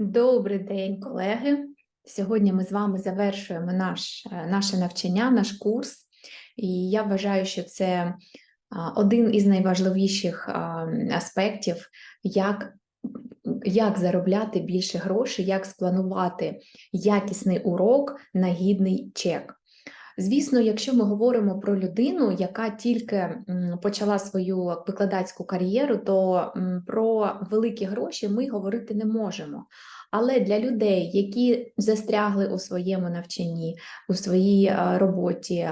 Добрий день, колеги. Сьогодні ми з вами завершуємо наш, е, наше навчання, наш курс, і я вважаю, що це один із найважливіших аспектів, як, як заробляти більше грошей, як спланувати якісний урок на гідний чек. Звісно, якщо ми говоримо про людину, яка тільки почала свою викладацьку кар'єру, то про великі гроші ми говорити не можемо. Але для людей, які застрягли у своєму навчанні, у своїй е, роботі,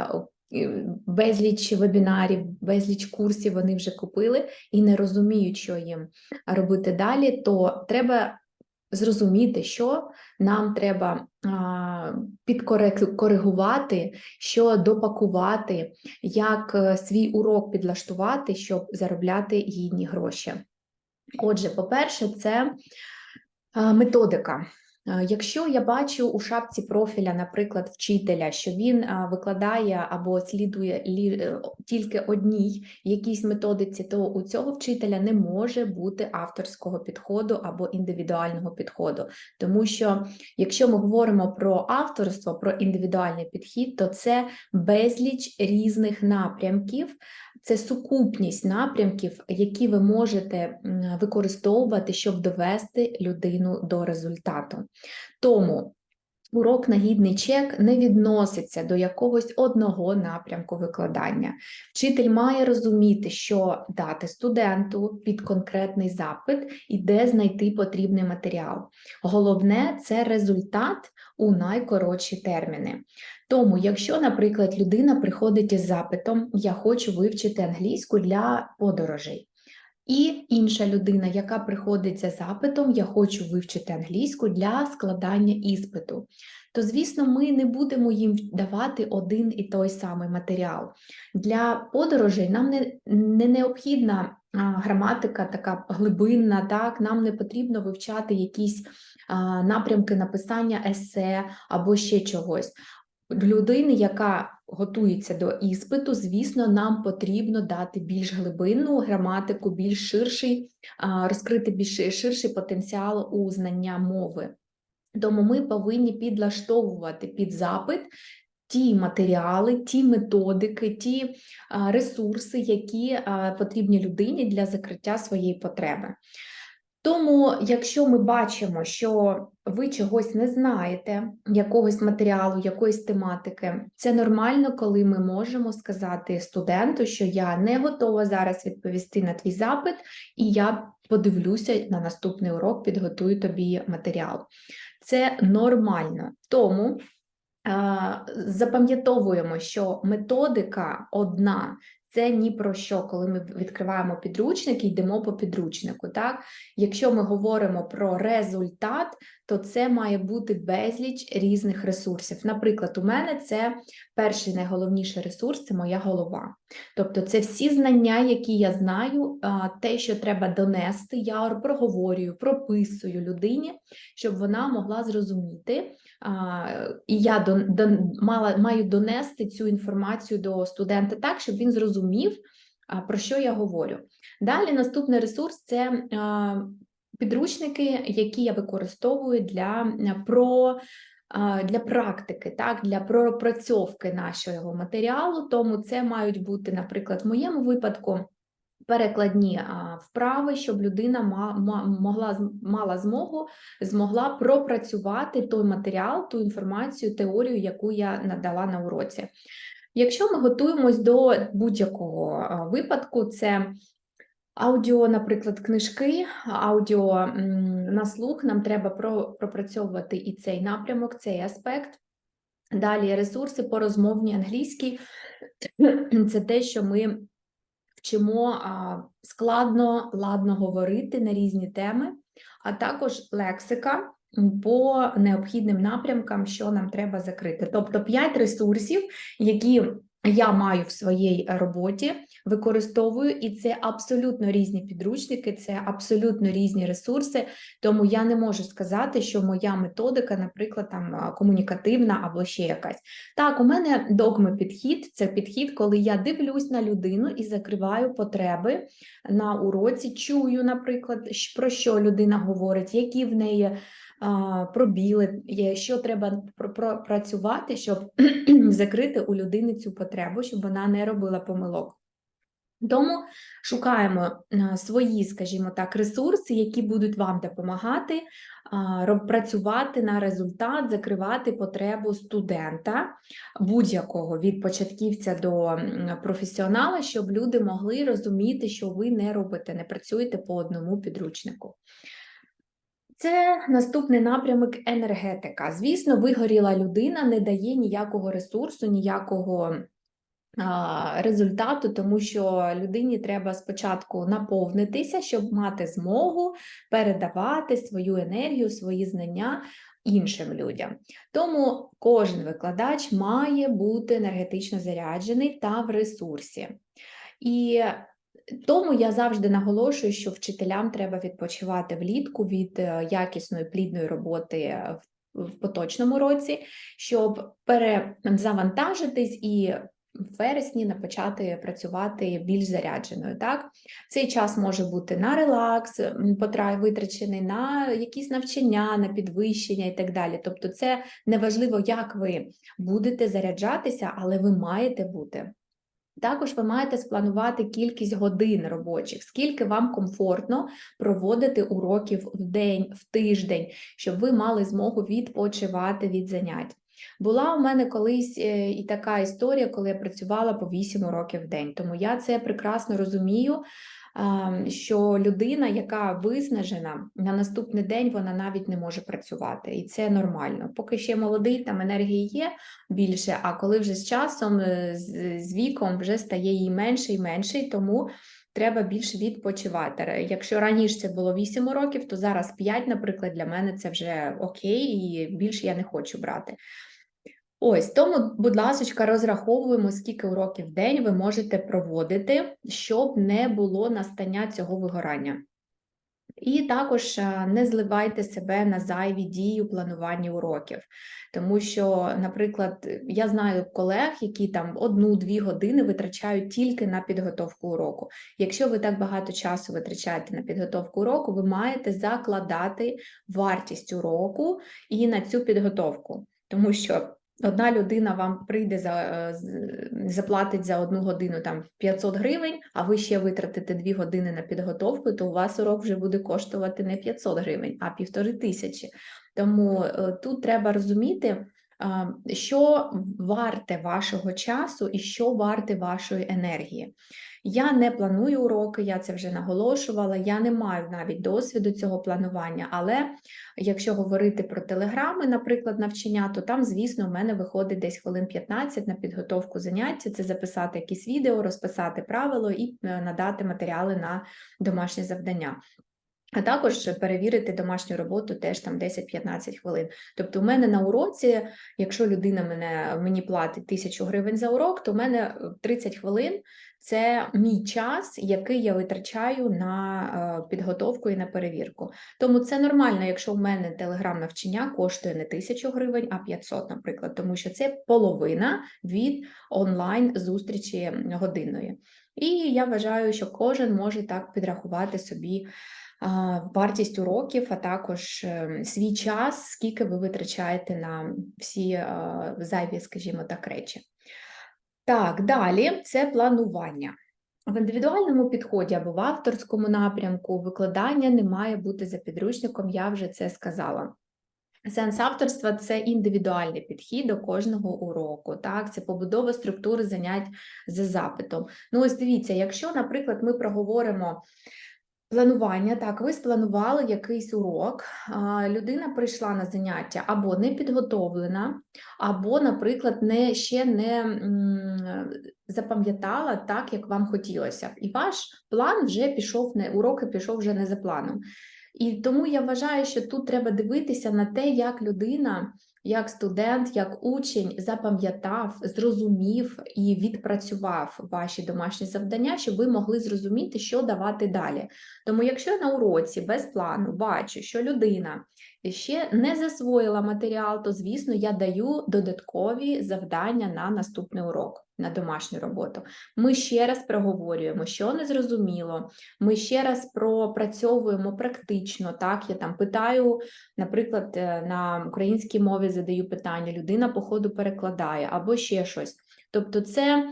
безліч вебінарів, безліч курсів вони вже купили і не розуміють, що їм робити далі, то треба зрозуміти, що нам треба підкоригувати, що допакувати, як е, свій урок підлаштувати, щоб заробляти гідні гроші. Отже, по-перше, це методика. А, Якщо я бачу у шапці профіля, наприклад, вчителя, що він викладає або слідує е, тільки одній якійсь методиці, то у цього вчителя не може бути авторського підходу або індивідуального підходу. Тому що якщо ми говоримо про авторство, про індивідуальний підхід, то це безліч різних напрямків, це сукупність напрямків, які ви можете використовувати, щоб довести людину до результату. Тому урок на гідний чек не відноситься до якогось одного напрямку викладання. Вчитель має розуміти, що дати студенту під конкретний запит і де знайти потрібний матеріал. Головне це результат у найкоротші терміни. Тому, якщо, наприклад, людина приходить із запитом Я хочу вивчити англійську для подорожей. І інша людина, яка приходить за запитом Я хочу вивчити англійську для складання іспиту, то, звісно, ми не будемо їм давати один і той самий матеріал. Для подорожей нам не, не необхідна граматика така глибинна, так, нам не потрібно вивчати якісь напрямки написання есе або ще чогось. Людини, яка готується до іспиту, звісно, нам потрібно дати більш глибинну граматику, більш ширший, розкрити більш ширший потенціал у знання мови. Тому ми повинні підлаштовувати під запит ті матеріали, ті методики, ті ресурси, які потрібні людині для закриття своєї потреби. Тому, якщо ми бачимо, що ви чогось не знаєте, якогось матеріалу, якоїсь тематики, це нормально, коли ми можемо сказати студенту, що я не готова зараз відповісти на твій запит, і я подивлюся на наступний урок, підготую тобі матеріал. Це нормально. Тому запам'ятовуємо, що методика одна. Це ні про що, коли ми відкриваємо підручник і йдемо по підручнику. Так? Якщо ми говоримо про результат, то це має бути безліч різних ресурсів. Наприклад, у мене це перший найголовніший ресурс це моя голова. Тобто, це всі знання, які я знаю, те, що треба донести, я проговорюю, прописую людині, щоб вона могла зрозуміти. І я дон, дон, мала, маю донести цю інформацію до студента так, щоб він зрозумів, про що я говорю. Далі наступний ресурс це підручники, які я використовую для, про, для практики, так, для пропрацьовки нашого матеріалу. Тому це мають бути, наприклад, в моєму випадку. Перекладні вправи, щоб людина могла мала змогу змогла пропрацювати той матеріал, ту інформацію, теорію, яку я надала на уроці. Якщо ми готуємось до будь-якого випадку, це аудіо, наприклад, книжки, аудіо на слух, нам треба пропрацьовувати і цей напрямок, цей аспект. Далі ресурси по розмовній англійській це те, що ми вчимо складно, ладно говорити на різні теми, а також лексика по необхідним напрямкам, що нам треба закрити. Тобто 5 ресурсів, які я маю в своїй роботі, використовую, і це абсолютно різні підручники, це абсолютно різні ресурси. Тому я не можу сказати, що моя методика, наприклад, там комунікативна або ще якась. Так, у мене догми підхід це підхід, коли я дивлюсь на людину і закриваю потреби на уроці, чую, наприклад, про що людина говорить, які в неї пробіли, що треба пр- пропрацювати, щоб закрити у людини цю потребу, щоб вона не робила помилок. Тому шукаємо свої, скажімо так, ресурси, які будуть вам допомагати працювати на результат, закривати потребу студента будь-якого від початківця до професіонала, щоб люди могли розуміти, що ви не робите, не працюєте по одному підручнику. Це наступний напрямок енергетика. Звісно, вигоріла людина не дає ніякого ресурсу, ніякого результату, тому що людині треба спочатку наповнитися, щоб мати змогу передавати свою енергію, свої знання іншим людям. Тому кожен викладач має бути енергетично заряджений та в ресурсі. І тому я завжди наголошую, що вчителям треба відпочивати влітку від е, якісної плідної роботи е, в поточному році, щоб перезавантажитись і в вересні почати працювати більш зарядженою. Так? Цей час може бути на релакс, витрачений на якісь навчання, на підвищення і так далі. Тобто, це неважливо, як ви будете заряджатися, але ви маєте бути. Також ви маєте спланувати кількість годин робочих, скільки вам комфортно проводити уроків в день, в тиждень, щоб ви мали змогу відпочивати від занять. Була у мене колись е, і така історія, коли я працювала по 8 уроків в день, тому я це прекрасно розумію, що людина, яка виснажена, на наступний день вона навіть не може працювати, і це нормально. Поки ще молодий, там енергії є більше, а коли вже з часом, е, з, з віком вже стає їй менше і менше, і тому треба більше відпочивати. Якщо раніше це було 8 років, то зараз 5, наприклад, для мене це вже окей, і більше я не хочу брати. Ось тому, будь ласка, розраховуємо, скільки уроків в день ви можете проводити, щоб не було настання цього вигорання. І також е, не зливайте себе на зайві дії у плануванні уроків, тому що, наприклад, я знаю колег, які там одну-дві години витрачають тільки на підготовку уроку. Якщо ви так багато часу витрачаєте на підготовку уроку, ви маєте закладати вартість уроку і на цю підготовку, тому що одна людина вам прийде за е, заплатить за одну годину там 500 гривень, а ви ще витратите 2 години на підготовку, то у вас урок вже буде коштувати не 500 гривень, а півтори тисячі. Тому е, тут треба розуміти, що варте вашого часу і що варте вашої енергії. Я не планую уроки, я це вже наголошувала. Я не маю навіть досвіду цього планування, але якщо говорити про телеграми, наприклад, навчання, то там, звісно, в мене виходить десь хвилин 15 на підготовку заняття. Це записати якісь відео, розписати правило і е, надати матеріали на домашнє завдання. А також перевірити домашню роботу теж там 10-15 хвилин. Тобто, у мене на уроці, якщо людина мене мені платить тисячу гривень за урок, то у мене е, 30 хвилин це мій час, який я витрачаю на е, підготовку і на перевірку. Тому це нормально, якщо в мене телеграм навчання коштує не тисячу гривень, а 500, наприклад, тому що це половина від онлайн зустрічі годинної. І я вважаю, що кожен може так підрахувати собі вартість уроків, а також свій час, скільки ви витрачаєте на всі зайві, скажімо так, речі. Так, далі це планування. В індивідуальному підході або в авторському напрямку викладання не має бути за підручником, я вже це сказала. Сенс авторства це індивідуальний підхід до кожного уроку. Так, це побудова структури занять за запитом. Ну, ось дивіться, якщо, наприклад, ми проговоримо планування, так, ви спланували якийсь урок, людина прийшла на заняття або не підготовлена, або, наприклад, не, ще не запам'ятала так, як вам хотілося. І ваш план вже пішов, не уроки пішов вже не за планом. І тому я вважаю, що тут треба дивитися на те, як людина, як студент, як учень запам'ятав, зрозумів і відпрацював ваші домашні завдання, щоб ви могли зрозуміти, що давати далі. Тому, якщо я на уроці без плану бачу, що людина ще не засвоїла матеріал, то, звісно, я даю додаткові завдання на наступний урок, на домашню роботу. Ми ще раз проговорюємо, що не зрозуміло. Ми ще раз пропрацьовуємо практично. Так, я там питаю, наприклад, е, на українській мові задаю питання, людина по ходу перекладає або ще щось. Тобто, це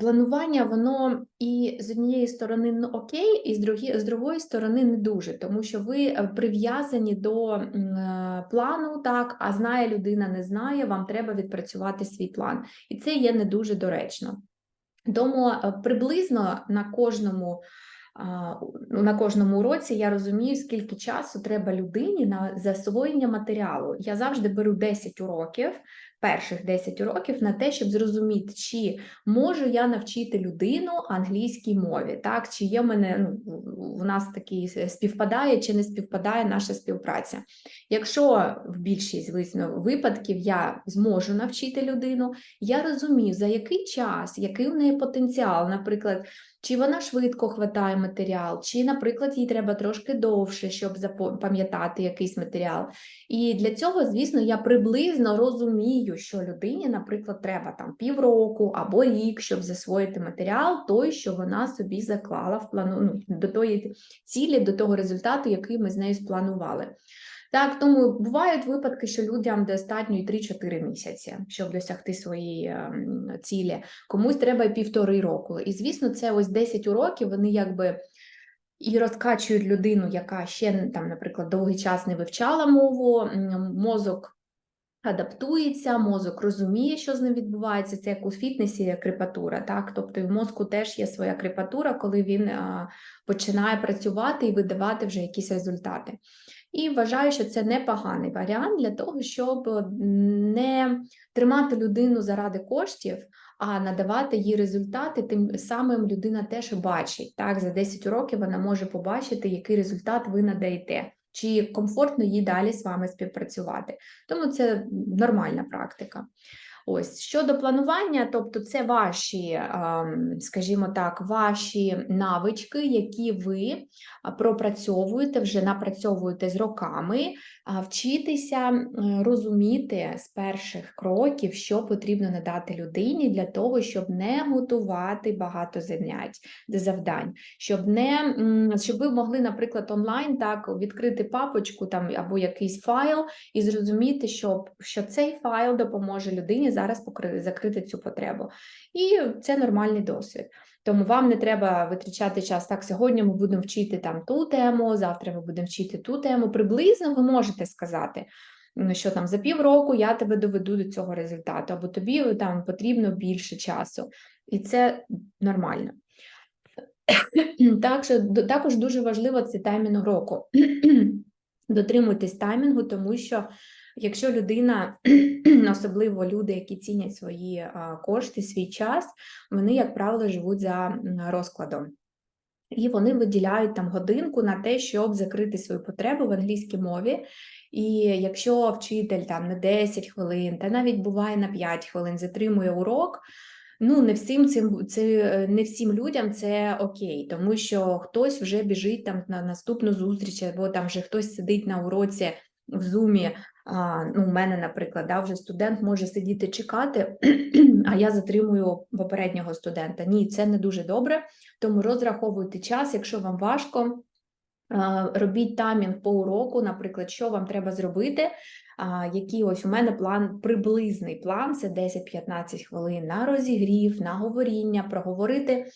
планування, воно і з однієї сторони ну, окей, і з, другі, з другої сторони не дуже, тому що ви е, прив'язані до е, плану, так, а знає людина, не знає, вам треба відпрацювати свій план. І це є не дуже доречно. Тому е, приблизно на кожному. На кожному уроці я розумію, скільки часу треба людині на засвоєння матеріалу. Я завжди беру 10 уроків, перших 10 уроків на те, щоб зрозуміти, чи можу я навчити людину англійській мові, так чи є в мене ну, у нас такий співпадає чи не співпадає наша співпраця. Якщо в більшість звісно, випадків я зможу навчити людину, я розумію, за який час, який в неї потенціал, наприклад. Чи вона швидко хватає матеріал, чи, наприклад, їй треба трошки довше, щоб запам'ятати якийсь матеріал. І для цього, звісно, я приблизно розумію, що людині, наприклад, треба там півроку або рік, щоб засвоїти матеріал, той, що вона собі заклала в плану ну, до тої цілі, до того результату, який ми з нею спланували. Так, тому бувають випадки, що людям достатньо і 3-4 місяці, щоб досягти своєї ем, цілі. Комусь треба і півтори року. І звісно, це ось 10 уроків, вони якби і розкачують людину, яка ще там, наприклад, довгий час не вивчала мову, мозок. Адаптується, мозок розуміє, що з ним відбувається. Це як у фітнесі крепатура, так? Тобто в мозку теж є своя крепатура, коли він починає працювати і видавати вже якісь результати. І вважаю, що це непоганий варіант для того, щоб не тримати людину заради коштів, а надавати їй результати, тим самим людина теж бачить. Так, за 10 років вона може побачити, який результат ви надаєте, чи комфортно їй далі з вами співпрацювати. Тому це нормальна практика. Ось щодо планування, тобто це ваші, скажімо так, ваші навички, які ви пропрацьовуєте, вже напрацьовуєте з роками, вчитися розуміти з перших кроків, що потрібно надати людині для того, щоб не готувати багато занять завдань, щоб не щоб ви могли, наприклад, онлайн так відкрити папочку там або якийсь файл і зрозуміти, що, що цей файл допоможе людині зараз покри- закрити цю потребу. І це нормальний досвід. Тому вам не треба витрачати час. Так, сьогодні ми будемо вчити там ту тему, завтра ми будемо вчити ту тему. Приблизно ви можете сказати, що там за півроку я тебе доведу до цього результату, або тобі там потрібно більше часу. І це нормально. Так, що також дуже важливо це таймінг року. Дотримуйтесь таймінгу, тому що якщо людина, особливо люди, які цінять свої кошти, свій час, вони, як правило, живуть за розкладом. І вони виділяють там годинку на те, щоб закрити свою потребу в англійській мові. І якщо вчитель там на 10 хвилин, та навіть буває на 5 хвилин затримує урок, ну не всім цим це не всім людям це окей, тому що хтось вже біжить там на наступну зустріч, або там вже хтось сидить на уроці в зумі. Ну, у мене, наприклад, да, вже студент може сидіти чекати, а я затримую попереднього студента. Ні, це не дуже добре. Тому розраховуйте час, якщо вам важко. Робіть таймінг по уроку, наприклад, що вам треба зробити. Який ось у мене план, приблизний план це 10-15 хвилин на розігрів, на говоріння, проговорити,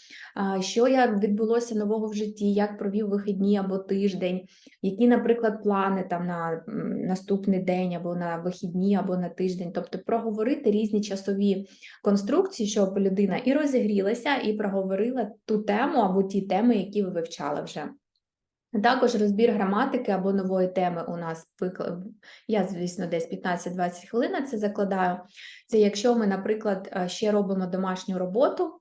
що як відбулося нового в житті, як провів вихідні або тиждень, які, наприклад, плани там на наступний день, або на вихідні, або на тиждень. Тобто проговорити різні часові конструкції, щоб людина і розігрілася, і проговорила ту тему або ті теми, які ви вивчали вже. Також розбір граматики або нової теми у нас я, звісно, десь 15-20 хвилин на це закладаю. Це якщо ми, наприклад, е, ще робимо домашню роботу,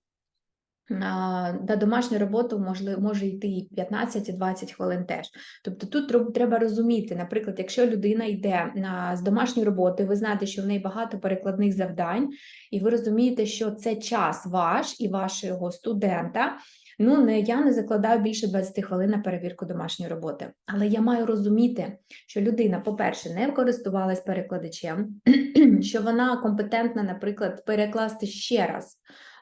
на домашню роботу може йти і 15 і 20 хвилин теж. Тобто тут треба розуміти, наприклад, якщо людина йде з домашньої роботи, ви знаєте, що в неї багато перекладних завдань, і ви розумієте, що це час ваш і вашого студента. Ну, не я не закладаю більше 20 хвилин на перевірку домашньої роботи. Але я маю розуміти, що людина, по-перше, не користувалась перекладачем, що вона компетентна, наприклад, перекласти ще раз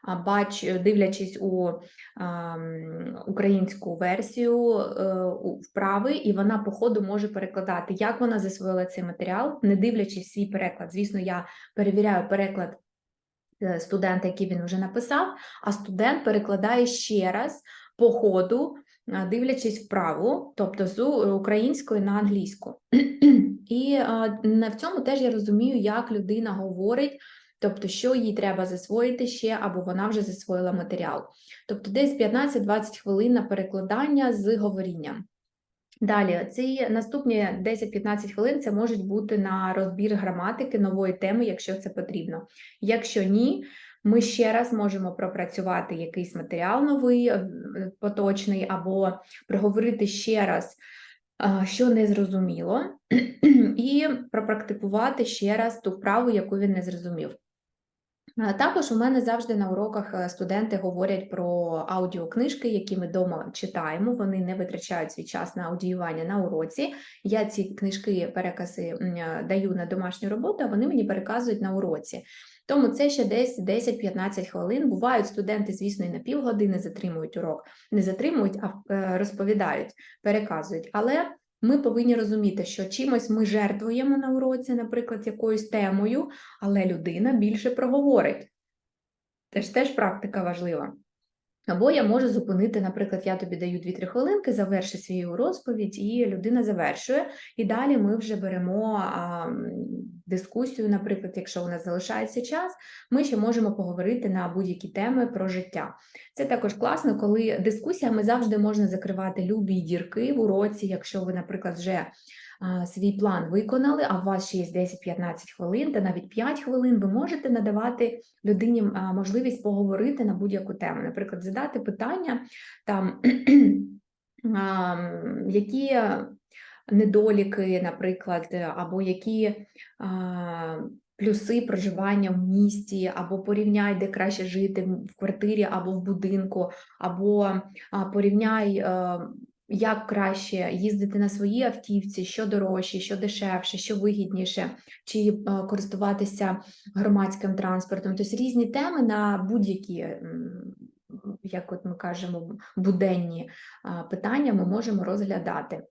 а, бач, дивлячись у а, українську версію е, у вправи, і вона по ходу може перекладати, як вона засвоїла цей матеріал, не дивлячись свій переклад. Звісно, я перевіряю переклад е, студента, який він вже написав, а студент перекладає ще раз по ходу, дивлячись вправу, тобто з української на англійську. І в цьому теж я розумію, як людина говорить. Тобто, що їй треба засвоїти ще, або вона вже засвоїла матеріал. Тобто, десь 15-20 хвилин на перекладання з говорінням. Далі, ці наступні 10-15 хвилин це можуть бути на розбір граматики нової теми, якщо це потрібно. Якщо ні, ми ще раз можемо пропрацювати якийсь матеріал новий, е, поточний, або проговорити ще раз, що не зрозуміло, і пропрактикувати ще раз ту вправу, яку він не зрозумів. Також у мене завжди на уроках е, студенти говорять про аудіокнижки, які ми вдома читаємо. Вони не витрачають свій час на аудіювання на уроці. Я ці книжки, перекази е, даю на домашню роботу, а вони мені переказують на уроці. Тому це ще десь 10-15 хвилин. Бувають студенти, звісно, і на півгодини затримують урок. Не затримують, а е, розповідають, переказують. Але ми повинні розуміти, що чимось ми жертвуємо на уроці, наприклад, якоюсь темою, але людина більше проговорить. Теж теж практика важлива. Або я можу зупинити, наприклад, я тобі даю 2-3 хвилинки, заверши свою розповідь, і людина завершує. І далі ми вже беремо а, дискусію, наприклад, якщо у нас залишається час, ми ще можемо поговорити на будь-які теми про життя. Це також класно, коли дискусіями завжди можна закривати любі дірки в уроці, якщо ви, наприклад, вже свій план виконали, а у вас ще є 10-15 хвилин та навіть 5 хвилин, ви можете надавати людині можливість поговорити на будь-яку тему. Наприклад, задати питання там, які недоліки, наприклад, або які плюси проживання в місті, або порівняй, де краще жити в квартирі або в будинку, або порівняй. е, як краще їздити на своїй автівці, що дорожче, що дешевше, що вигідніше, чи е, користуватися громадським транспортом. Тобто різні теми на будь-які, як от ми кажемо, буденні питання ми можемо розглядати.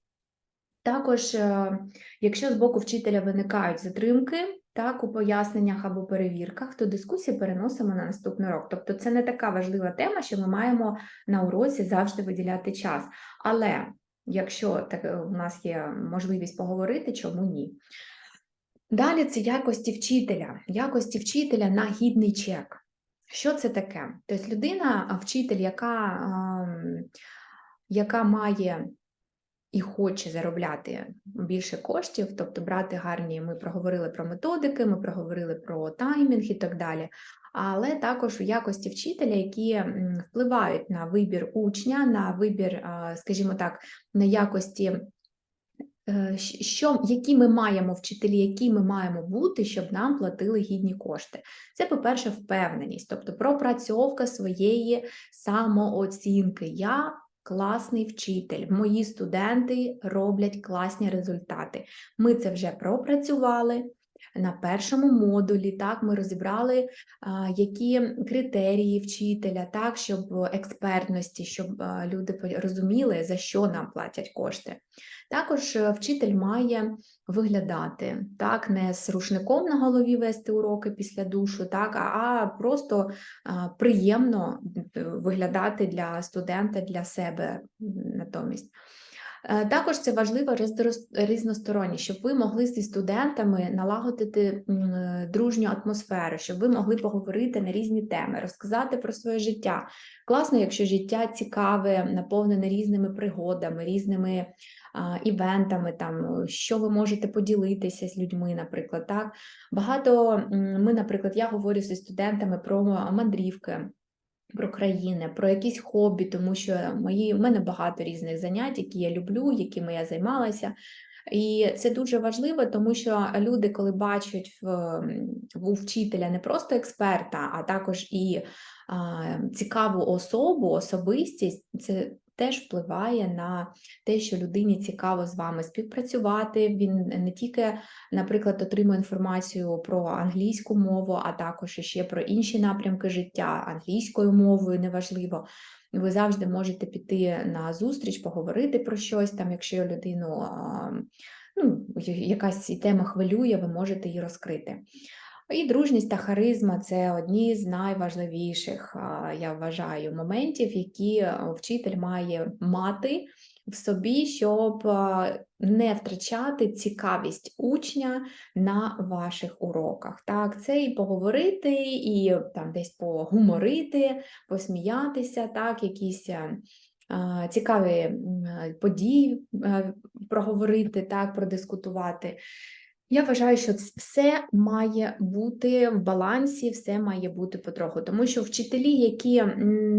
Також, е, якщо з боку вчителя виникають затримки, так, у поясненнях або перевірках, то дискусії переносимо на наступний рок. Тобто це не така важлива тема, що ми маємо на уроці завжди виділяти час. Але якщо так, е, у нас є можливість поговорити, чому ні? Далі це якості вчителя. Якості вчителя на гідний чек. Що це таке? Тобто людина, вчитель, яка, ем, яка має і хоче заробляти більше коштів, тобто брати гарні, ми проговорили про методики, ми проговорили про таймінг і так далі. Але також у якості вчителя, які впливають на вибір учня, на вибір, скажімо так, на якості, е, що, які ми маємо вчителі, які ми маємо бути, щоб нам платили гідні кошти. Це, по-перше, впевненість, тобто пропрацьовка своєї самооцінки. Я класний вчитель, мої студенти роблять класні результати. Ми це вже пропрацювали. На першому модулі так ми розібрали, які критерії вчителя, так, щоб експертності, щоб люди розуміли, за що нам платять кошти. Також е, вчитель має виглядати так, не з рушником на голові вести уроки після душу, так, а, просто приємно виглядати для студента, для себе натомість. Е, Також це важливо різносторонність, щоб ви могли зі студентами налагодити е, дружню атмосферу, щоб ви могли поговорити на різні теми, розказати про своє життя. Класно, якщо життя цікаве, наповнене різними пригодами, різними івентами, там, що ви можете поділитися з людьми, наприклад. Так? Багато ми, наприклад, я говорю зі студентами про мандрівки. Про країни, про якісь хобі, тому що мої, в мене багато різних занять, які я люблю, якими я займалася. І це дуже важливо, тому що люди, коли бачать в, в вчителя не просто експерта, а також і а, цікаву особу, особистість, це теж впливає на те, що людині цікаво з вами співпрацювати. Він не тільки, наприклад, отримує інформацію про англійську мову, а також ще про інші напрямки життя англійською мовою, неважливо. Ви завжди можете піти на зустріч, поговорити про щось там, якщо людину ну, якась тема хвилює, ви можете її розкрити. І дружність та харизма це одні з найважливіших, я вважаю, моментів, які вчитель має мати в собі, щоб не втрачати цікавість учня на ваших уроках. Так, це і поговорити, і там десь погуморити, посміятися, так, якісь. е, Цікаві е, події е, проговорити, так, продискутувати. Я вважаю, що все має бути в балансі, все має бути потроху, тому що вчителі, які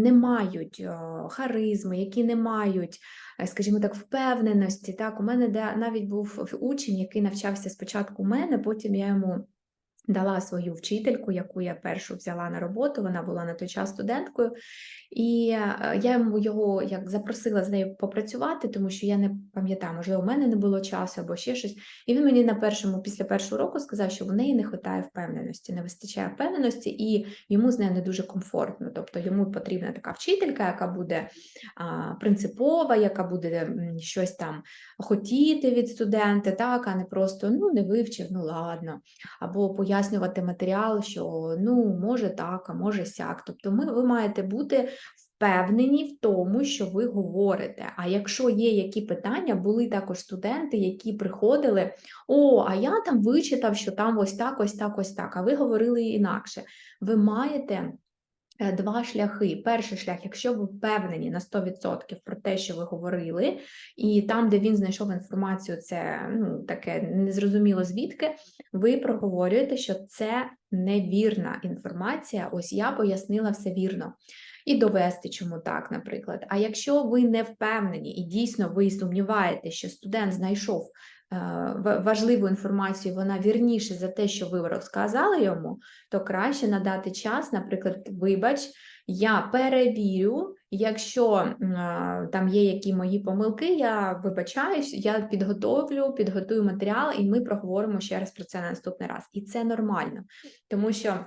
не мають е, харизми, які не мають, е, скажімо так, впевненості. Так, у мене де навіть був учень, який навчався спочатку у мене, потім я йому дала свою вчительку, яку я першу взяла на роботу. Вона була на той час студенткою, і е, я йому його як запросила з нею попрацювати, тому що я не пам'ятаю, можливо, у мене не було часу або ще щось. І він мені на першому, після першого року сказав, що в неї не вистачає впевненості, не вистачає впевненості, і йому з нею не дуже комфортно. Тобто йому потрібна така вчителька, яка буде а, принципова, яка буде щось там хотіти від студента, так, а не просто ну не вивчив, ну ладно, або матеріал, що ну може так, а може сяк. Тобто, ми ви маєте бути впевнені в тому, що ви говорите. А якщо є які питання, були також студенти, які приходили: О, а я там вичитав, що там ось так, ось так, ось так. А ви говорили інакше. Ви маєте. Е, Два шляхи. Перший шлях, якщо ви впевнені на 100% про те, що ви говорили, і там, де він знайшов інформацію, це ну, таке незрозуміло звідки, ви проговорюєте, що це невірна інформація. Ось я пояснила все вірно. І довести, чому так, наприклад. А якщо ви не впевнені і дійсно ви сумніваєтеся, що студент знайшов е, важливу інформацію, вона вірніше за те, що ви розказали йому, то краще надати час, наприклад, вибач, я перевірю, якщо м, там є які мої помилки, я вибачаюсь, я підготовлю, підготую матеріал, і ми проговоримо ще раз про це на наступний раз. І це нормально, тому що.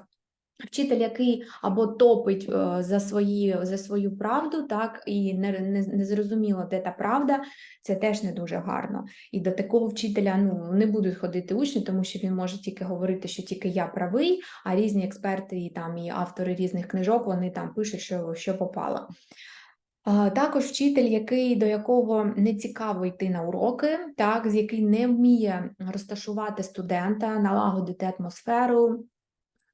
Вчитель, який або топить е, за свої за свою правду, так і не, не, не зрозуміло, де та правда, це теж не дуже гарно. І до такого вчителя ну не будуть ходити учні, тому що він може тільки говорити, що тільки я правий, а різні експерти і там і автори різних книжок вони там пишуть, що, що попало. Також вчитель, який до якого не цікаво йти на уроки, так, з який не вміє розташувати студента, налагодити атмосферу,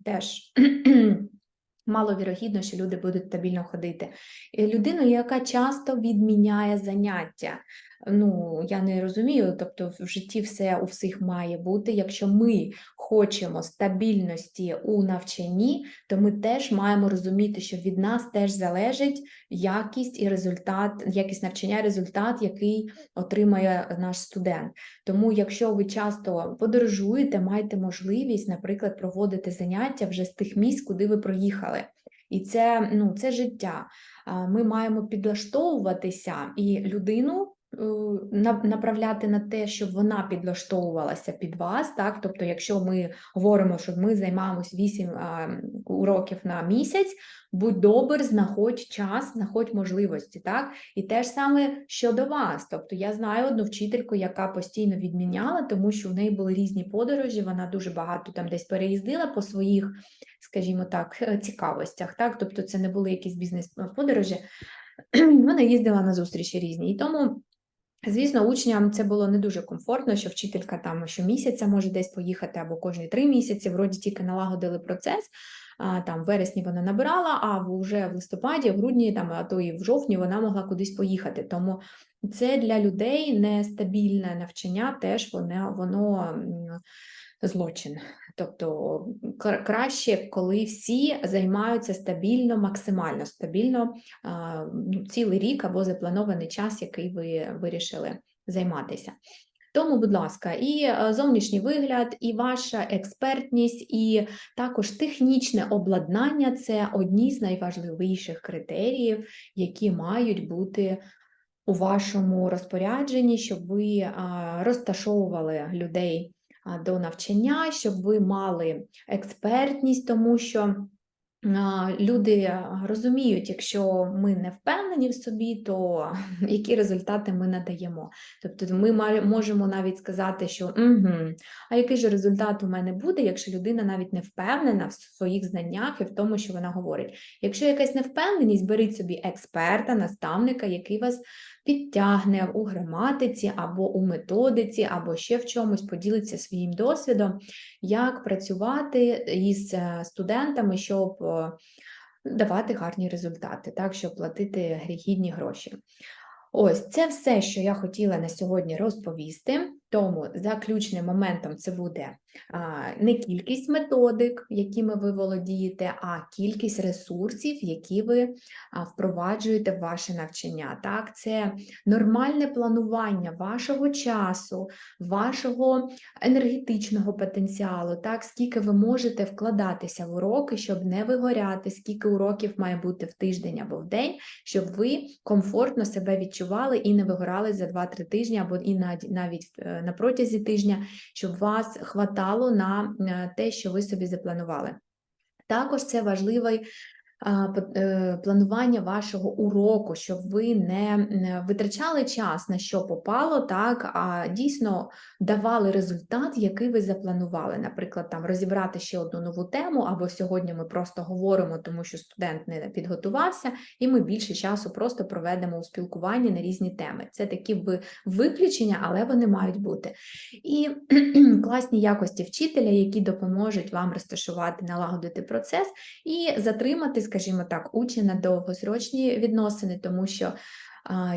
теж маловірогідно, що люди будуть стабільно ходити. І Людину, яка часто відміняє заняття. Ну, я не розумію, тобто в житті все у всіх має бути. Якщо ми хочемо стабільності у навчанні, то ми теж маємо розуміти, що від нас теж залежить якість і результат, якість навчання, результат, який отримає наш студент. Тому, якщо ви часто подорожуєте, маєте можливість, наприклад, проводити заняття вже з тих місць, куди ви проїхали. І це, ну, це життя. Ми маємо підлаштовуватися і людину направляти на те, щоб вона підлаштовувалася під вас. Так? Тобто, якщо ми говоримо, що ми займаємось 8 а, уроків на місяць, будь добр, знаходь час, знаходь можливості. Так? І те ж саме щодо вас. Тобто я знаю одну вчительку, яка постійно відміняла, тому що в неї були різні подорожі, вона дуже багато там десь переїздила по своїх, скажімо так, е, цікавостях. Так? Тобто це не були якісь бізнес-подорожі. Вона їздила на зустрічі різні. І тому. Звісно, учням це було не дуже комфортно, що вчителька там щомісяця може десь поїхати або кожні три місяці, вроді тільки налагодили процес. Там в вересні вона набирала, а вже в листопаді, в грудні, там, а то і в жовтні вона могла кудись поїхати. Тому це для людей нестабільне навчання, теж воно, воно злочин. Тобто кра- краще, коли всі займаються стабільно, максимально стабільно ну, цілий рік або запланований час, який ви вирішили займатися. Тому, будь ласка, і е, зовнішній вигляд, і ваша експертність, і також технічне обладнання це одні з найважливіших критеріїв, які мають бути у вашому розпорядженні, щоб ви розташовували людей до навчання, щоб ви мали експертність, тому що люди розуміють, якщо ми не впевнені в собі, то які результати ми надаємо. Тобто ми можемо навіть сказати, що угу, а який же результат у мене буде, якщо людина навіть не впевнена в своїх знаннях і в тому, що вона говорить. Якщо якась невпевненість, беріть собі експерта, наставника, який вас підтягне у граматиці або у методиці, або ще в чомусь поділиться своїм досвідом, як працювати із е, студентами, щоб е, давати гарні результати, так, щоб платити гідні гроші. Ось це все, що я хотіла на сьогодні розповісти. Тому заключним моментом це буде не кількість методик, якими ви володієте, а кількість ресурсів, які ви впроваджуєте в ваше навчання. Так, це нормальне планування вашого часу, вашого енергетичного потенціалу, так, скільки ви можете вкладатися в уроки, щоб не вигоряти, скільки уроків має бути в тиждень або в день, щоб ви комфортно себе відчували і не вигорали за 2-3 тижні, або і нав- навіть е, на протязі тижня, щоб вас хватало на е, те, що ви собі запланували. Також це важливий е, планування вашого уроку, щоб ви не витрачали час на що попало, так, а дійсно давали результат, який ви запланували. Наприклад, там розібрати ще одну нову тему, або сьогодні ми просто говоримо, тому що студент не підготувався, і ми більше часу просто проведемо у спілкуванні на різні теми. Це такі ви- виключення, але вони мають бути. І класні якості вчителя, які допоможуть вам розташувати, налагодити процес і затримати, скажімо так, учня на довгосрочні відносини, тому що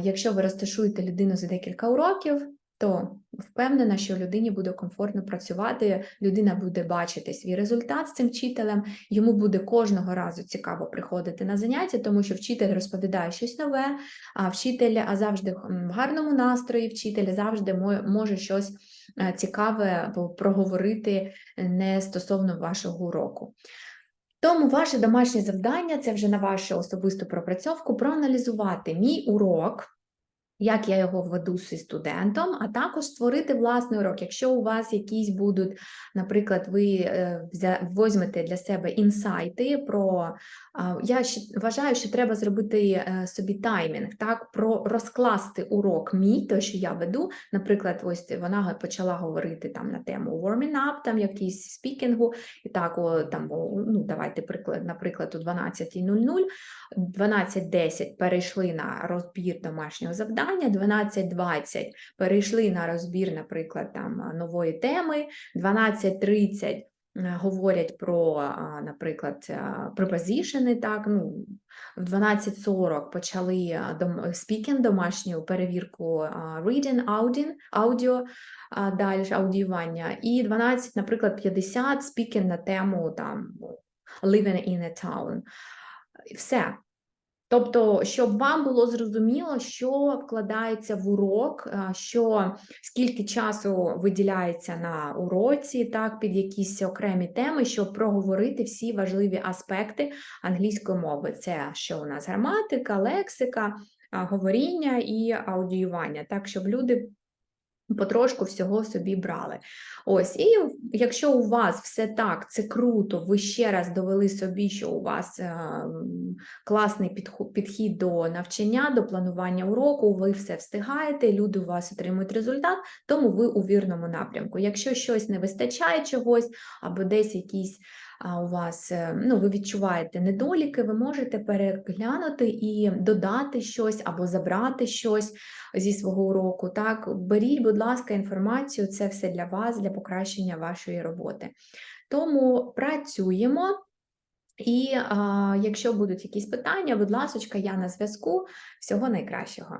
якщо ви розташуєте людину за декілька уроків, то впевнена, що людині буде комфортно працювати, людина буде бачити свій результат з цим вчителем, йому буде кожного разу цікаво приходити на заняття, тому що вчитель розповідає щось нове, а вчитель завжди в гарному настрої, вчитель завжди може щось е, цікаве або проговорити не стосовно вашого уроку. Тому ваше домашнє завдання це вже на вашу особисту пропрацьовку проаналізувати мій урок, як я його веду зі студентом, а також створити власний урок. Якщо у вас якісь будуть, наприклад, ви е, возьмете для себе інсайти про я вважаю, що треба зробити е, собі таймінг, так, про розкласти урок мій, той, що я веду. Наприклад, ось вона почала говорити там на тему warming up, там якийсь спікінгу, і так, о, там, ну, давайте приклад, наприклад, у 12.00, 12.10 перейшли на розбір домашнього завдання, 12.20 перейшли на розбір, наприклад, там нової теми, 12.30 е, говорять про, наприклад, а, препозишени, так, ну, в 12.40 почали спікінг домашню перевірку reading, audin, аудіо, далі аудіювання, і 12, наприклад, 50 спікінг на тему там living in a town. Все. Тобто, щоб вам було зрозуміло, що вкладається в урок, що скільки часу виділяється на уроці, так, під якісь окремі теми, щоб проговорити всі важливі аспекти англійської мови. Це що у нас граматика, лексика, говоріння і аудіювання, так, щоб люди потрошку всього собі брали. Ось, і якщо у вас все так, це круто, ви ще раз довели собі, що у вас е, класний підхід до навчання, до планування уроку, ви все встигаєте, люди у вас отримують результат, тому ви у вірному напрямку. Якщо щось не вистачає чогось, або десь якісь у вас, е, ну, ви відчуваєте недоліки, ви можете переглянути і додати щось або забрати щось зі свого уроку. Так, беріть, будь ласка, інформацію, це все для вас, для покращення вашої роботи. Тому працюємо. І а, якщо будуть якісь питання, будь ласка, я на зв'язку. Всього найкращого.